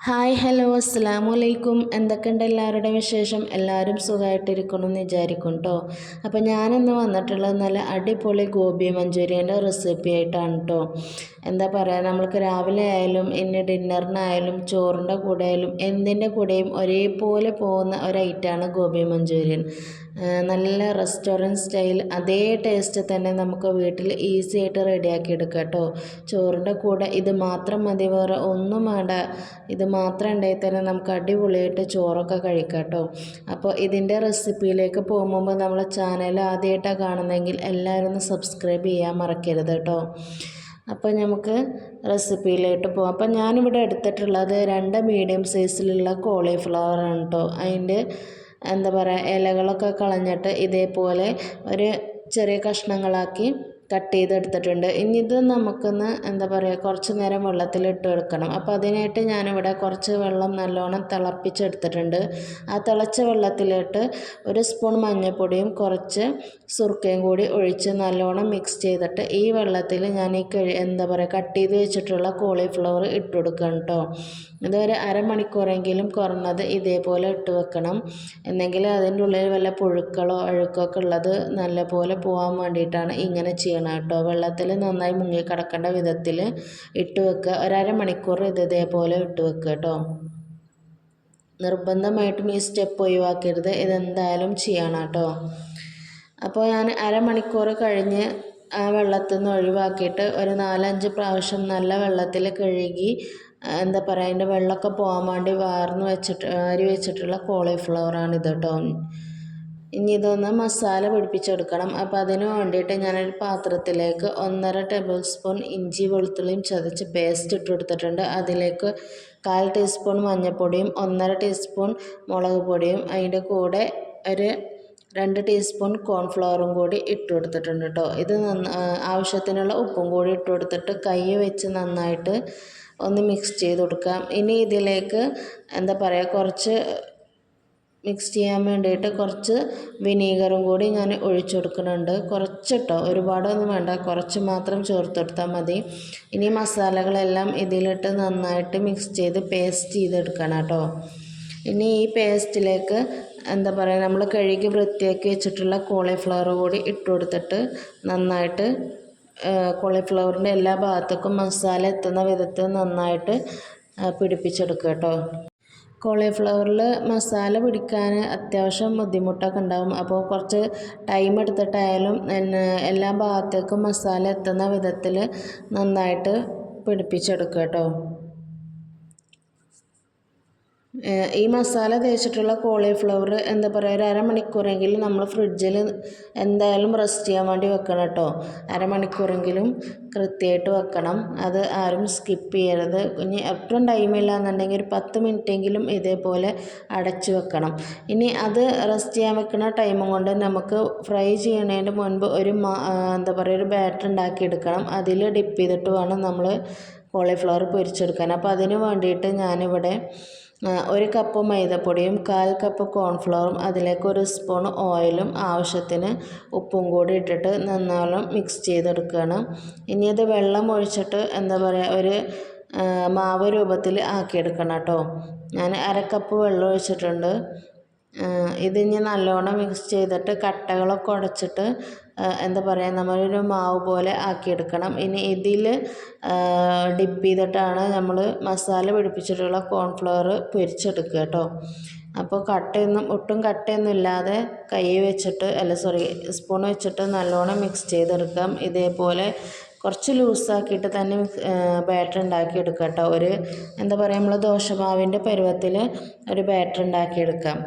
Hi hello അസ്സാമലൈക്കും എന്തൊക്കെയുണ്ട് എല്ലാവരുടെ വിശേഷം? എല്ലാവരും സുഖമായിട്ടിരിക്കണം എന്ന് വിചാരിക്കും കേട്ടോ അപ്പോൾ ഞാനിന്ന് വന്നിട്ടുള്ളത് നല്ല അടിപൊളി ഗോബി മഞ്ചൂരിയന്റെ റെസിപ്പി ആയിട്ടാണ് കേട്ടോ എന്താ പറയുക നമ്മൾക്ക് രാവിലെ ആയാലും ഇനി ഡിന്നറിനായാലും ചോറിന്റെ കൂടെ ആയാലും എന്തിന്റെ കൂടെയും ഒരേപോലെ പോകുന്ന ഒരു ഐറ്റമാണ് ഗോബി മഞ്ചൂരിയൻ. നല്ല റെസ്റ്റോറന്റ് സ്റ്റൈൽ അതേ ടേസ്റ്റ് തന്നെ നമുക്ക് വീട്ടിൽ ഈസി ആയിട്ട് റെഡിയാക്കി എടുക്കാം കേട്ടോ ചോറിന്റെ കൂടെ ഇത് മാത്രം മതി വേറെ ഒന്നും വേണ്ട. ഇത് മാത്രം ഉണ്ടെങ്കിൽ തന്നെ നമുക്ക് അടിപൊളിയായിട്ട് ചോറൊക്കെ കഴിക്കാം കേട്ടോ. അപ്പോൾ ഇതിന്റെ റെസിപ്പിയിലേക്ക് പോകുമ്പോൾ നമ്മളെ ചാനൽ ആദ്യമായിട്ടാണ് കാണുന്നതെങ്കിൽ എല്ലാവരും ഒന്ന് സബ്സ്ക്രൈബ് ചെയ്യാൻ മറക്കരുത് കേട്ടോ. അപ്പോൾ നമുക്ക് റെസിപ്പിയിലോട്ട് പോകാം. അപ്പോൾ ഞാനിവിടെ എടുത്തിട്ടുള്ളത് രണ്ട് മീഡിയം സൈസിലുള്ള കോളിഫ്ലവർ ആണ് കേട്ടോ. അതിന്റെ എന്താ പറയുക ഇലകളൊക്കെ കളഞ്ഞിട്ട് ഇതേപോലെ ഒരു ചെറിയ കഷ്ണങ്ങളാക്കി കട്ട് ചെയ്തെടുത്തിട്ടുണ്ട്. ഇനി ഇത് നമുക്കൊന്ന് എന്താ പറയുക കുറച്ച് നേരം വെള്ളത്തിലിട്ട് എടുക്കണം. അപ്പോൾ അതിനായിട്ട് ഞാനിവിടെ കുറച്ച് വെള്ളം നല്ലോണം തിളപ്പിച്ചെടുത്തിട്ടുണ്ട്. ആ തിളച്ച വെള്ളത്തിലിട്ട് ഒരു സ്പൂൺ മഞ്ഞൾപ്പൊടിയും കുറച്ച് സുർക്കയും കൂടി ഒഴിച്ച് നല്ലോണം മിക്സ് ചെയ്തിട്ട് ഈ വെള്ളത്തിൽ ഞാൻ ഈ കഴി എന്താ പറയുക കട്ട് ചെയ്ത് വെച്ചിട്ടുള്ള കോളിഫ്ലവർ ഇട്ട് കൊടുക്കണം കേട്ടോ ഇതൊരു അരമണിക്കൂറെങ്കിലും കുറഞ്ഞത് ഇതേപോലെ ഇട്ട് വെക്കണം. എന്നെങ്കിൽ അതിന്റെ ഉള്ളിൽ വല്ല പുഴുക്കളോ അഴുക്കോ ഒക്കെ ഉള്ളത് നല്ലപോലെ പോകാൻ വേണ്ടിയിട്ടാണ് ഇങ്ങനെ ചെയ്യണം കേട്ടോ വെള്ളത്തിൽ നന്നായി മുങ്ങി മുങ്ങിക്കിടക്കേണ്ട വിധത്തിൽ ഇട്ട് വെക്കുക. ഒരര മണിക്കൂർ ഇത് ഇതേപോലെ ഇട്ട് വെക്കുക കേട്ടോ നിർബന്ധമായിട്ടും ഈ സ്റ്റെപ്പ് ഒഴിവാക്കരുത്. ഇതെന്തായാലും ചെയ്യണം കേട്ടോ അപ്പോൾ ഞാൻ അരമണിക്കൂർ കഴിഞ്ഞ് ആ വെള്ളത്തിൽ നിന്ന് ഒഴിവാക്കിയിട്ട് ഒരു നാലഞ്ച് പ്രാവശ്യം നല്ല വെള്ളത്തിൽ കഴുകി എന്താ പറയുക അതിന്റെ വെള്ളമൊക്കെ പോകാൻ വേണ്ടി വാർന്ന് വെച്ചിട്ട് അരി വെച്ചിട്ടുള്ള കോളിഫ്ലവറാണ് ഇത് കേട്ടോ ഇനി ഇതൊന്ന് മസാല പിടിപ്പിച്ചെടുക്കണം. അപ്പോൾ അതിന് വേണ്ടിയിട്ട് ഞാനൊരു പാത്രത്തിലേക്ക് ഒന്നര ടേബിൾ സ്പൂൺ ഇഞ്ചി വെളുത്തുള്ളിയും ചതച്ച് പേസ്റ്റ് ഇട്ട് കൊടുത്തിട്ടുണ്ട്. അതിലേക്ക് കാൽ ടീസ്പൂൺ മഞ്ഞൾപ്പൊടിയും ഒന്നര ടീസ്പൂൺ മുളക് പൊടിയും അതിന്റെ കൂടെ ഒരു രണ്ട് ടീസ്പൂൺ കോൺഫ്ലവറും കൂടി ഇട്ട് കൊടുത്തിട്ടുണ്ട് കേട്ടോ ഇത് ആവശ്യത്തിനുള്ള ഉപ്പും കൂടി ഇട്ട് കൊടുത്തിട്ട് കൈ വെച്ച് നന്നായിട്ട് ഒന്ന് മിക്സ് ചെയ്ത് കൊടുക്കാം. ഇനി ഇതിലേക്ക് എന്താ പറയുക കുറച്ച് മിക്സ് ചെയ്യാൻ വേണ്ടിയിട്ട് കുറച്ച് വിനീഗറും കൂടി ഞാൻ ഒഴിച്ചു കൊടുക്കുന്നുണ്ട്. കുറച്ചിട്ടോ? ഒരുപാടൊന്നും വേണ്ട. കുറച്ച് മാത്രം ചേർത്ത് കൊടുത്താൽ മതി. ഇനി മസാലകളെല്ലാം ഇതിലിട്ട് നന്നായിട്ട് മിക്സ് ചെയ്ത് പേസ്റ്റ് ചെയ്തെടുക്കണം കേട്ടോ. ഇനി ഈ പേസ്റ്റിലേക്ക് എന്താ പറയുക നമ്മൾ കഴുകി വൃത്തിയാക്കി വെച്ചിട്ടുള്ള കോളിഫ്ലവർ കൂടി ഇട്ട് കൊടുത്തിട്ട് നന്നായിട്ട് കോളിഫ്ലവറിന്റെ എല്ലാ ഭാഗത്തേക്കും മസാല എത്തുന്ന വിധത്തിൽ നന്നായിട്ട് പിടിപ്പിച്ചെടുക്കുക കേട്ടോ. കോളിഫ്ലവറിൽ മസാല പിടിക്കാൻ അത്യാവശ്യം ബുദ്ധിമുട്ടൊക്കെ ഉണ്ടാകും അപ്പോൾ കുറച്ച് ടൈം എടുത്തിട്ടായാലും എല്ലാ ഭാഗത്തേക്കും മസാല എത്തുന്ന വിധത്തിൽ നന്നായിട്ട് പിടിപ്പിച്ചെടുക്കുക കേട്ടോ. ഈ മസാല തേച്ചിട്ടുള്ള കോളിഫ്ലവർ എന്താ പറയുക ഒരു അരമണിക്കൂറെങ്കിലും നമ്മൾ ഫ്രിഡ്ജിൽ എന്തായാലും റെസ്റ്റ് ചെയ്യാൻ വേണ്ടി വെക്കണം കേട്ടോ അരമണിക്കൂറെങ്കിലും കൃത്യമായിട്ട് വെക്കണം. അത് ആരും സ്കിപ്പ് ചെയ്യരുത്. ഇനി എപ്പോഴും ടൈമില്ല എന്നുണ്ടെങ്കിൽ ഒരു പത്ത് മിനിറ്റെങ്കിലും ഇതേപോലെ അടച്ച് വെക്കണം. ഇനി അത് റെസ്റ്റ് ചെയ്യാൻ വെക്കുന്ന ടൈമും കൊണ്ട് നമുക്ക് ഫ്രൈ ചെയ്യണതിന് മുൻപ് ഒരു എന്താ പറയുക ഒരു ബാറ്റർ ഉണ്ടാക്കിയെടുക്കണം അതിൽ ഡിപ്പ് ചെയ്തിട്ട് വേണം നമ്മൾ കോളിഫ്ലവർ പൊരിച്ചെടുക്കാൻ. അപ്പോൾ അതിന് വേണ്ടിയിട്ട് ഞാനിവിടെ ഒരു കപ്പ് മൈദപ്പൊടിയും കാൽ കപ്പ് കോൺഫ്ലവറും അതിലേക്ക് ഒരു സ്പൂൺ ഓയിലും ആവശ്യത്തിന് ഉപ്പും കൂടി ഇട്ടിട്ട് നന്നോളം മിക്സ് ചെയ്തെടുക്കുകയാണ്. ഇനി അത് വെള്ളം ഒഴിച്ചിട്ട് എന്താ പറയുക ഒരു മാവ് രൂപത്തിൽ ആക്കിയെടുക്കണം കേട്ടോ. ഞാൻ അരക്കപ്പ് കപ്പ് വെള്ളം ഒഴിച്ചിട്ടുണ്ട്. ഇതിനി നല്ലോണം മിക്സ് ചെയ്തിട്ട് കട്ടകളൊക്കെ ഉടച്ചിട്ട് എന്താ പറയുക നമ്മളൊരു മാവ് പോലെ ആക്കിയെടുക്കണം. ഇനി ഇതിൽ ഡിപ്പ് ചെയ്തിട്ടാണ് നമ്മൾ മസാല പിടിപ്പിച്ചിട്ടുള്ള കോൺഫ്ലവർ പൊരിച്ചെടുക്കുക കേട്ടോ. അപ്പോൾ കട്ടയൊന്നും ഒട്ടും കട്ടയൊന്നും ഇല്ലാതെ കൈ വെച്ചിട്ട് അല്ല സോറി സ്പൂൺ വെച്ചിട്ട് നല്ലോണം മിക്സ് ചെയ്തെടുക്കാം. ഇതേപോലെ കുറച്ച് ലൂസാക്കിയിട്ട് തന്നെ ബാറ്റർ ഉണ്ടാക്കിയെടുക്കുക കേട്ടോ. ഒരു എന്താ പറയുക നമ്മൾ ദോശമാവിന്റെ പരുവത്തിൽ ഒരു ബാറ്റർ ഉണ്ടാക്കിയെടുക്കാം.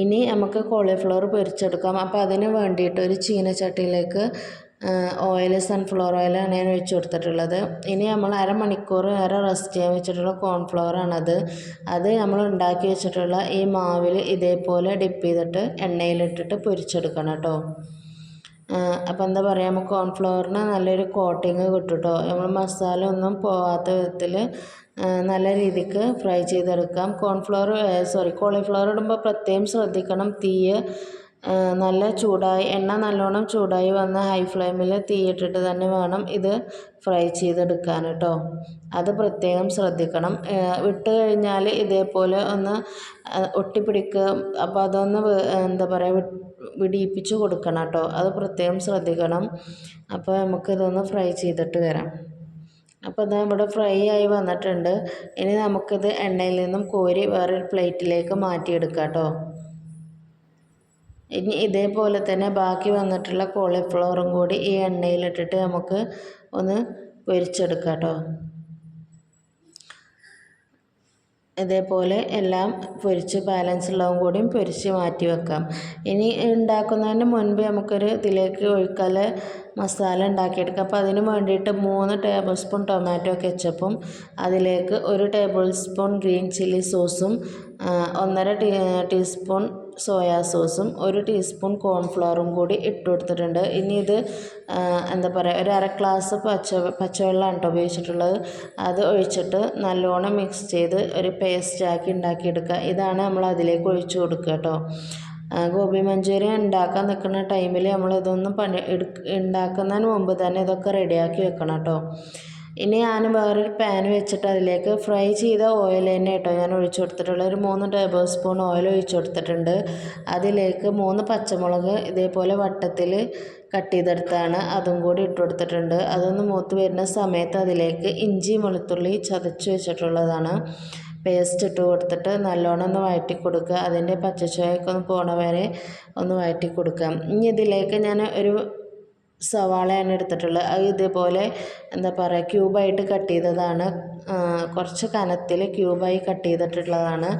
ഇനി നമുക്ക് കോളിഫ്ലവർ പൊരിച്ചെടുക്കാം. അപ്പോൾ അതിന് വേണ്ടിയിട്ട് ഒരു ചീനച്ചട്ടിയിലേക്ക് ഓയിൽ സൺഫ്ലവർ ഓയിലാണ് ഞാൻ ഒഴിച്ചു കൊടുത്തിട്ടുള്ളത്. ഇനി നമ്മൾ അരമണിക്കൂർ വരെ റെസ്റ്റ് ചെയ്യാൻ വെച്ചിട്ടുള്ള കോൺഫ്ലവറാണത് അത് നമ്മൾ ഉണ്ടാക്കി വെച്ചിട്ടുള്ള ഈ മാവിൽ ഇതേപോലെ ഡിപ്പ് ചെയ്തിട്ട് എണ്ണയിലിട്ടിട്ട് പൊരിച്ചെടുക്കണം കേട്ടോ. അപ്പോൾ എന്താ പറയുക നമുക്ക് കോൺഫ്ലവറിന് നല്ലൊരു കോട്ടിങ് കിട്ടും കേട്ടോ നമ്മൾ മസാല ഒന്നും പോവാത്ത വിധത്തിൽ നല്ല രീതിക്ക് ഫ്രൈ ചെയ്തെടുക്കാം. കോൺഫ്ലവർ സോറി കോളിഫ്ലവർ ഇടുമ്പോൾ പ്രത്യേകം ശ്രദ്ധിക്കണം. തീയ് നല്ല ചൂടായി എണ്ണ നല്ലോണം ചൂടായി വന്ന് ഹൈ ഫ്ലെയിമിൽ തീയിട്ടിട്ട് തന്നെ വേണം ഇത് ഫ്രൈ ചെയ്തെടുക്കാൻ കേട്ടോ അത് പ്രത്യേകം ശ്രദ്ധിക്കണം. വിട്ട് കഴിഞ്ഞാൽ ഇതേപോലെ ഒന്ന് ഒട്ടിപ്പിടിക്കുക അപ്പോൾ അതൊന്ന് എന്താ പറയുക വിടിയിപ്പിച്ച് കൊടുക്കണം കേട്ടോ അത് പ്രത്യേകം ശ്രദ്ധിക്കണം. അപ്പോൾ നമുക്കിതൊന്ന് ഫ്രൈ ചെയ്തിട്ട് വരാം. അപ്പോൾ ഇത് ഇവിടെ ഫ്രൈ ആയി വന്നിട്ടുണ്ട്. ഇനി നമുക്കിത് എണ്ണയിൽ നിന്നും കോരി വേറൊരു പ്ലേറ്റിലേക്ക് മാറ്റിയെടുക്കാം കേട്ടോ ഇനി ഇതേപോലെ തന്നെ ബാക്കി വന്നിട്ടുള്ള കോളിഫ്ലവറും കൂടി ഈ എണ്ണയിലിട്ടിട്ട് നമുക്ക് ഒന്ന് പൊരിച്ചെടുക്കാം കേട്ടോ ഇതേപോലെ എല്ലാം പൊരിച്ച് ബാലൻസ് ഉള്ളതും കൂടിയും പൊരിച്ച് മാറ്റി വെക്കാം. ഇനി ഉണ്ടാക്കുന്നതിന് മുൻപ് നമുക്കൊരു ഇതിലേക്ക് ഒഴിക്കൽ മസാല ഉണ്ടാക്കിയെടുക്കാം. അപ്പോൾ അതിന് വേണ്ടിയിട്ട് മൂന്ന് ടേബിൾ സ്പൂൺ ടൊമാറ്റോ കെച്ചപ്പും അതിലേക്ക് ഒരു ടേബിൾ സ്പൂൺ ഗ്രീൻ ചില്ലി സോസും ഒന്നര ടീ ടീസ്പൂൺ സോയാ സോസും ഒരു ടീസ്പൂൺ കോൺഫ്ലവറും കൂടി ഇട്ട് കൊടുത്തിട്ടുണ്ട്. ഇനി ഇത് എന്താ പറയുക ഒരു അര ഗ്ലാസ് പച്ച പച്ചവെള്ളമാണ് കേട്ടോ ഉപയോഗിച്ചിട്ടുള്ളത്. അത് ഒഴിച്ചിട്ട് നല്ലോണം മിക്സ് ചെയ്ത് ഒരു പേസ്റ്റാക്കി ഉണ്ടാക്കിയെടുക്കുക. ഇതാണ് നമ്മൾ അതിലേക്ക് ഒഴിച്ചു കൊടുക്കുക കേട്ടോ ഗോപി ഗോബി മഞ്ചൂരിയൻ ഉണ്ടാക്കാൻ നിൽക്കുന്ന ടൈമിൽ നമ്മൾ ഇതൊന്നും പണി എടുക്ക ഉണ്ടാക്കുന്നതിന് മുമ്പ് തന്നെ ഇതൊക്കെ റെഡിയാക്കി വെക്കണം കേട്ടോ ഇനി ഞാൻ വേറൊരു പാൻ വെച്ചിട്ട് അതിലേക്ക് ഫ്രൈ ചെയ്ത ഓയിൽ തന്നെ കേട്ടോ ഞാൻ ഒഴിച്ചു കൊടുത്തിട്ടുള്ളത്. ഒരു മൂന്ന് ടേബിൾ സ്പൂൺ ഓയിൽ ഒഴിച്ചു കൊടുത്തിട്ടുണ്ട്. അതിലേക്ക് മൂന്ന് പച്ചമുളക് ഇതേപോലെ വട്ടത്തിൽ കട്ട് ചെയ്തെടുത്താണ്. അതും കൂടി ഇട്ട് കൊടുത്തിട്ടുണ്ട്. അതൊന്ന് മൂത്ത് വരുന്ന സമയത്ത് അതിലേക്ക് ഇഞ്ചി വെളുത്തുള്ളി ചതച്ച് വെച്ചിട്ടുള്ളതാണ്. പേസ്റ്റ് ഇട്ട് കൊടുത്തിട്ട് നല്ലോണം ഒന്ന് വഴറ്റി കൊടുക്കുക. അതിന്റെ പച്ചച്ചുവയൊക്കെ ഒന്ന് പോണ വരെ ഒന്ന് വഴറ്റി കൊടുക്കാം. ഇനി ഇതിലേക്ക് ഞാൻ ഒരു സവാളയാണ് എടുത്തിട്ടുള്ളത്. അത് ഇതേപോലെ എന്താ പറയുക ക്യൂബായിട്ട് കട്ട് ചെയ്തതാണ്. കുറച്ച് കനത്തിൽ ക്യൂബായി കട്ട് ചെയ്തിട്ടുള്ളതാണ്.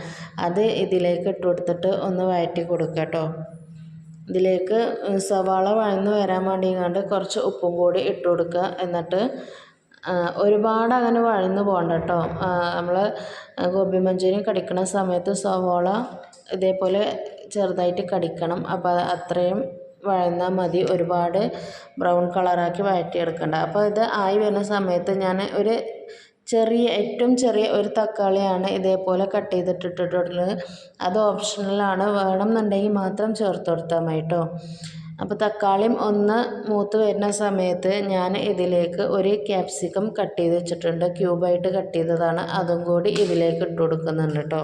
അത് ഇതിലേക്ക് ഇട്ട് കൊടുത്തിട്ട് ഒന്ന് വഴറ്റി കൊടുക്കുക കേട്ടോ. ഇതിലേക്ക് സവാള വഴന്ന് വരാൻ വേണ്ടി കണ്ട് കുറച്ച് ഉപ്പും കൂടി ഇട്ട് കൊടുക്കുക. എന്നിട്ട് ഒരുപാട് അങ്ങനെ വഴന്ന് പോകണ്ട കേട്ടോ. നമ്മൾ ഗോബി മഞ്ചൂരി കടിക്കുന്ന സമയത്ത് സവാള ഇതേപോലെ ചെറുതായിട്ട് കടിക്കണം. അപ്പോൾ അത്രയും വഴന്നാൽ മതി. ഒരുപാട് ബ്രൗൺ കളറാക്കി വഴറ്റിയെടുക്കണ്ട. അപ്പോൾ ഇത് ആയി വരുന്ന സമയത്ത് ഞാൻ ഒരു ചെറിയ ഏറ്റവും ചെറിയ ഒരു തക്കാളിയാണ് ഇതേപോലെ കട്ട് ചെയ്തിട്ടിട്ടുള്ളത് അത് ഓപ്ഷണലാണ് വേണമെന്നുണ്ടെങ്കിൽ മാത്രം ചേർത്ത് കൊടുത്താൽ മതി കേട്ടോ അപ്പോൾ തക്കാളിയും ഒന്ന് മൂത്ത് വരുന്ന സമയത്ത് ഞാൻ ഇതിലേക്ക് ഒരു ക്യാപ്സിക്കം കട്ട് ചെയ്ത് വെച്ചിട്ടുണ്ട്. ക്യൂബായിട്ട് കട്ട് ചെയ്തതാണ്. അതും കൂടി ഇതിലേക്ക് ഇട്ട് കൊടുക്കുന്നുണ്ട് കേട്ടോ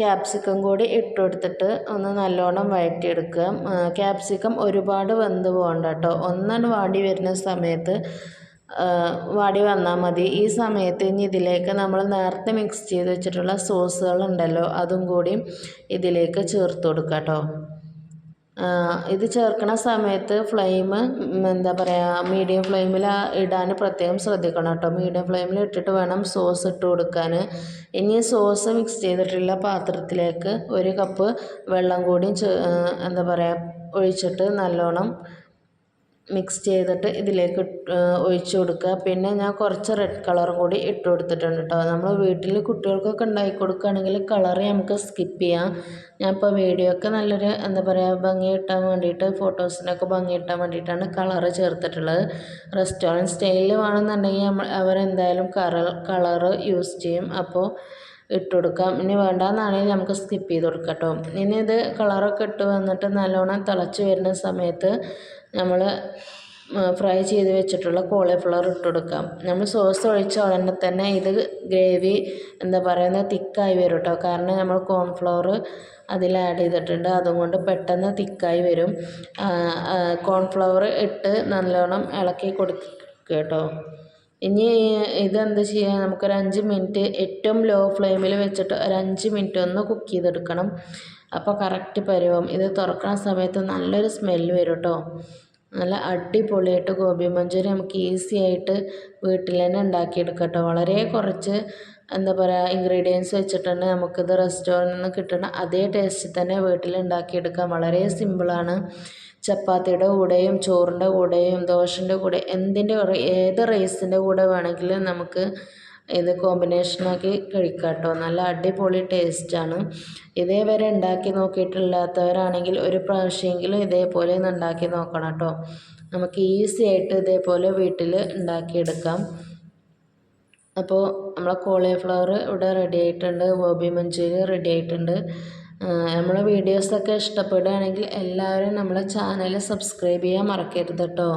ക്യാപ്സിക്കം കൂടി ഇട്ട് കൊടുത്തിട്ട് ഒന്ന് നല്ലോണം വഴറ്റിയെടുക്കുക. ക്യാപ്സിക്കം ഒരുപാട് വെന്ത് പോകണ്ട കേട്ടോ ഒന്നാണ് വാടി വരുന്ന സമയത്ത് വാടി വന്നാൽ മതി. ഈ സമയത്ത് ഇനി ഇതിലേക്ക് നമ്മൾ നേരത്തെ മിക്സ് ചെയ്ത് വെച്ചിട്ടുള്ള സോസുകളുണ്ടല്ലോ അതും കൂടി ഇതിലേക്ക് ചേർത്ത് കൊടുക്കാം കേട്ടോ ഇത് ചേർക്കണ സമയത്ത് ഫ്ലെയിം എന്താ പറയുക മീഡിയം ഫ്ലെയിമിൽ ഇടാൻ പ്രത്യേകം ശ്രദ്ധിക്കണം കേട്ടോ. മീഡിയം ഫ്ലെയിമിൽ ഇട്ടിട്ട് വേണം സോസ് ഇട്ട് കൊടുക്കാൻ. ഇനി സോസ് മിക്സ് ചെയ്തിട്ടുള്ള പാത്രത്തിലേക്ക് ഒരു കപ്പ് വെള്ളം കൂടി എന്താ പറയുക ഒഴിച്ചിട്ട് നല്ലോണം മിക്സ് ചെയ്തിട്ട് ഇതിലേക്ക് ഒഴിച്ച് കൊടുക്കുക. പിന്നെ ഞാൻ കുറച്ച് റെഡ് കളർ കൂടി ഇട്ട് കൊടുത്തിട്ടുണ്ട് കേട്ടോ നമ്മൾ വീട്ടിൽ കുട്ടികൾക്കൊക്കെ ഉണ്ടാക്കി കൊടുക്കുകയാണെങ്കിൽ കളർ നമുക്ക് സ്കിപ്പ് ചെയ്യാം. ഞാൻ ഇപ്പോൾ വീഡിയോ ഒക്കെ നല്ലൊരു എന്താ പറയുക ഭംഗി കിട്ടാൻ വേണ്ടിയിട്ട് ഫോട്ടോസിനൊക്കെ ഭംഗി കിട്ടാൻ വേണ്ടിയിട്ടാണ് കളറ് ചേർത്തിട്ടുള്ളത്. റെസ്റ്റോറന്റ് സ്റ്റൈലിൽ വേണമെന്നുണ്ടെങ്കിൽ നമ്മൾ അവരെന്തായാലും കളർ കളറ് യൂസ് ചെയ്യും. അപ്പോൾ ഇട്ട് കൊടുക്കാം. ഇനി വേണ്ടാന്നാണെങ്കിൽ നമുക്ക് സ്കിപ്പ് ചെയ്ത് കൊടുക്കാം കേട്ടോ ഇനി ഇത് കളറൊക്കെ ഇട്ട് വന്നിട്ട് നല്ലോണം തിളച്ച് വരുന്ന സമയത്ത് നമ്മൾ ഫ്രൈ ചെയ്ത് വെച്ചിട്ടുള്ള കോളിഫ്ലവർ ഇട്ട് കൊടുക്കാം നമ്മൾ സോസ് ഒഴിച്ച ഉടനെ തന്നെ ഇത് ഗ്രേവി എന്താ പറയുന്നത് തിക്കായി വരും കേട്ടോ കാരണം നമ്മൾ കോൺഫ്ലവർ അതിൽ ആഡ് ചെയ്തിട്ടുണ്ട്. അതുകൊണ്ട് പെട്ടെന്ന് തിക്കായി വരും. കോൺഫ്ലവർ ഇട്ട് നല്ലോണം ഇളക്കി കൊടുക്കുക കേട്ടോ ഇനി ഇതെന്ത് ചെയ്യുക നമുക്കൊരു അഞ്ച് മിനിറ്റ് ഏറ്റവും ലോ ഫ്ലെയിമിൽ വെച്ചിട്ട് ഒരു അഞ്ച് മിനിറ്റ് ഒന്ന് കുക്ക് ചെയ്തെടുക്കണം. അപ്പോൾ കറക്റ്റ് പരുവം ഇത് തുറക്കുന്ന സമയത്ത് നല്ലൊരു സ്മെല്ല് വരും കേട്ടോ നല്ല അടിപൊളിയായിട്ട് ഗോബി മഞ്ചൂരി നമുക്ക് ഈസി ആയിട്ട് വീട്ടിൽ തന്നെ ഉണ്ടാക്കിയെടുക്കാം കേട്ടോ വളരെ കുറച്ച് എന്താ പറയുക ഇൻഗ്രീഡിയൻസ് വെച്ചിട്ടുണ്ട് നമുക്കിത് റെസ്റ്റോറന്റിൽ നിന്ന് കിട്ടുന്ന അതേ ടേസ്റ്റിൽ തന്നെ വീട്ടിൽ ഉണ്ടാക്കിയെടുക്കാം. വളരെ സിമ്പിളാണ് ചപ്പാത്തിയുടെ കൂടെയും ചോറിന്റെ കൂടെയും ദോശന്റെ കൂടെ എന്തിന്റെ ഏത് റൈസിന്റെ കൂടെ വേണമെങ്കിലും നമുക്ക് ഇത് കോമ്പിനേഷനാക്കി കഴിക്കാം കേട്ടോ നല്ല അടിപൊളി ടേസ്റ്റാണ് ഇതേവരെ ഉണ്ടാക്കി നോക്കിയിട്ടില്ലാത്തവരാണെങ്കിൽ ഒരു പ്രാവശ്യമെങ്കിലും ഇതേപോലെ ഒന്ന് ഉണ്ടാക്കി നോക്കണം കേട്ടോ നമുക്ക് ഈസി ആയിട്ട് ഇതേപോലെ വീട്ടിൽ ഉണ്ടാക്കിയെടുക്കാം അപ്പോൾ നമ്മളെ കോളിഫ്ലവർ ഇവിടെ റെഡി ആയിട്ടുണ്ട്. ഗോബി മഞ്ചൂരി റെഡി ആയിട്ടുണ്ട്. നമ്മളെ വീഡിയോസൊക്കെ ഇഷ്ടപ്പെടുകയാണെങ്കിൽ എല്ലാവരും നമ്മളെ ചാനൽ സബ്സ്ക്രൈബ് ചെയ്യാൻ മറക്കരുത് കേട്ടോ